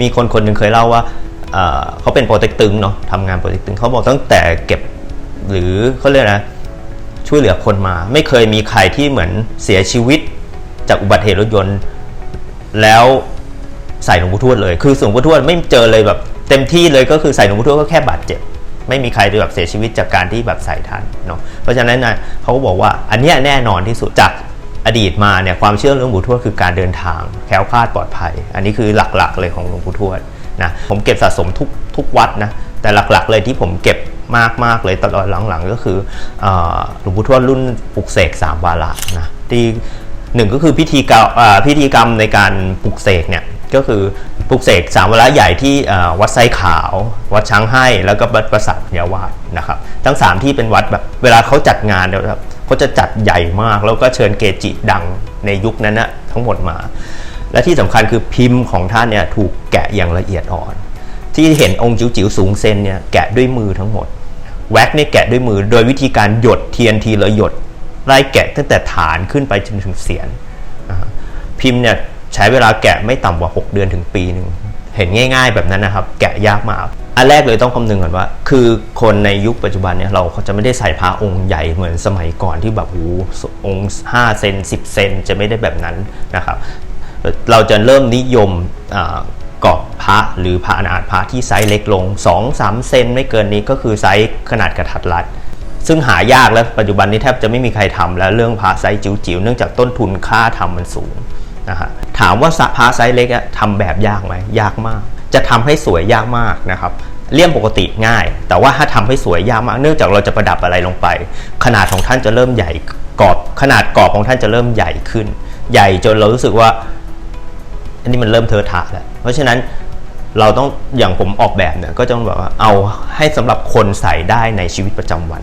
มีคนคนหนึ่งเคยเล่าว่าเขาเป็นโปรเต็กตึงเนาะทำงานโปรเต็กตึงเขาบอกตั้งแต่เก็บหรือเขาเรียกนะช่วยเหลือคนมา ไม่เคยมีใครที่เหมือนเสียชีวิตจากอุบัติเหตุรถยนต์ แล้วใส่หลวงปู่ทวดเลย คือหลวงปู่ทวดไม่เจอเลยแบบเต็มที่เลยก็คือใส่หลวงปู่ทวดก็แค่บาดเจ็บ ไม่มีใครแบบเสียชีวิตจากการที่แบบใส่ทันเนาะเพราะฉะนั้นนะเขาก็บอกว่าอันเนี้ยแน่นอนที่สุดจาก อดีตมาเนี่ยความเชื่อเรื่องหลวงปู่ทวดคือการเดินทางแคล้วคลาดปลอดภัย อันนี้คือหลักๆเลยของหลวงปู่ทวดนะผมเก็บสะสมทุกทุกวัดนะแต่หลักๆเลยที่ผมเก็บมากๆเลยตลอดหลังๆ ก็คือหลวงปู่ทวดรุ่นปลุกเสกสามวาระนะที่หนึ่งก็คือพิธีกรรมพิธีกรรมในการปลุกเสกเนี่ยก็คือปลุกเสกสามวาระใหญ่ที่วัดไซขาว วัดช้างให้แล้วก็วัดประสาทยาวาสนะครับ ทั้งสามที่เป็นวัดแบบเวลาเขาจัดงานเนี่ย เขาจะจัดใหญ่มาก แล้วก็เชิญเกจิดังในยุคนั้นนะทั้งหมดมา และที่สำคัญคือพิมพ์ของท่านเนี่ยถูกแกะอย่างละเอียดอ่อน ที่เห็นองค์จิ๋วๆสูงเซนเนี่ยแกะด้วยมือทั้งหมด แว็กเนี่ยแกะด้วยมือโดยวิธีการหยดเทียนทีละหยดไล่แกะตั้งแต่ฐานขึ้นไปจนถึงเสียนพิมพ์เนี่ยใช้เวลาแกะไม่ต่ำกว่า 6 เดือนถึงปีหนึ่งเห็นง่าย ๆ แบบนั้นนะครับ แกะยากมาก อันแรกเลยต้องคำนึงก่อนว่า คือคนในยุคปัจจุบันเนี่ยเราเขาจะไม่ได้ใส่พระองค์ใหญ่เหมือนสมัยก่อนที่แบบโอ้โหองค์5เซน10เซนจะไม่ได้แบบนั้นนะครับ เราจะเริ่มนิยมกรอบพระหรือพระอนาถพระที่ไซส์เล็กลง 2-3 เซนไม่เกินนี้ก็คือไซส์ขนาดกระทัดรัดซึ่งหายากแล้วปัจจุบันนี้แทบจะไม่มีใครทำแล้วเรื่องพระไซส์จิ๋วๆเนื่องจากต้นทุนค่าทำมันสูงนะฮะถามว่าพระไซส์เล็กอะทำแบบยากไหมยากมาก จะทำให้สวยยากมากนะครับเลี่ยมปกติง่าย แต่ว่าถ้าทำให้สวยยากมากเนื่องจากเราจะประดับอะไรลงไป ขนาดของท่านจะเริ่มใหญ่กรอบ ขนาดกรอบของท่านจะเริ่มใหญ่ขึ้น ใหญ่จนเรารู้สึกว่า อันนี้มันเริ่มเทอะทะแล้วเพราะฉะนั้นเราต้องอย่างผมออกแบบเนี่ยก็จะต้องแบบว่าเอาให้สำหรับคนใส่ได้ในชีวิตประจำวัน